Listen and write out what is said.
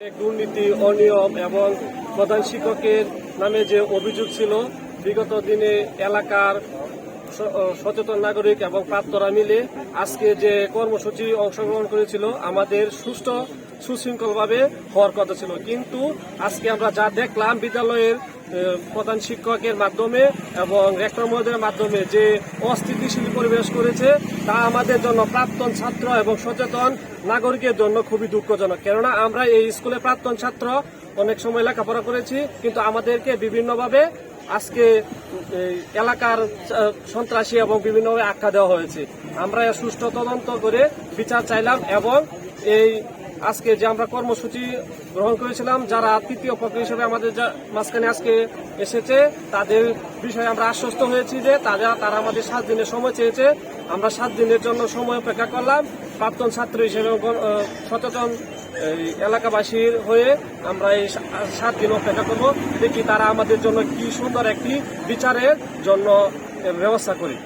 দুর্নীতি, অনিয়ম এবং প্রধান শিক্ষকের নামে যে অভিযোগ ছিল, বিগত দিনে এলাকার সচেতন নাগরিক এবং প্রাপ্তরা মিলে আজকে যে কর্মসূচি অংশগ্রহণ করেছিল, আমাদের সুষ্ঠু, সুশৃঙ্খলভাবে হওয়ার কথা ছিল। কিন্তু আজকে আমরা যা দেখলাম, বিদ্যালয়ের প্রধান শিক্ষকের মাধ্যমে এবং রেক্টর মহোদয়ের মাধ্যমে যে অস্থিতিশীল পরিবেশ করেছে, তা আমাদের জন্য প্রাক্তন ছাত্র এবং সচেতন নাগরিকের জন্য খুবই দুঃখজনক। কেননা আমরা এই স্কুলে প্রাক্তন ছাত্র, অনেক সময় লেখাপড়া করেছি, কিন্তু আমাদেরকে বিভিন্নভাবে আজকে এলাকার সন্ত্রাসী এবং বিভিন্নভাবে আখ্যা দেওয়া হয়েছে। আমরা সুষ্ঠু তদন্ত করে বিচার চাইলাম এবং এই আজকে যে আমরা কর্মসূচি গ্রহণ করেছিলাম, যারা তৃতীয় পক্ষ হিসেবে আমাদের মাঝখানে আজকে এসেছে, তাদের বিষয়ে আমরা আশ্বস্ত হয়েছি যে তারা তারা আমাদের সাত দিনের সময় চেয়েছে। আমরা সাত দিনের জন্য সময় অপেক্ষা করলাম। প্রাক্তন ছাত্র হিসেবে সচেতন এলাকাবাসীর হয়ে আমরা এই সাত দিন অপেক্ষা করব। দেখি তারা আমাদের জন্য কি সুন্দর একটি বিচারের জন্য ব্যবস্থা করি।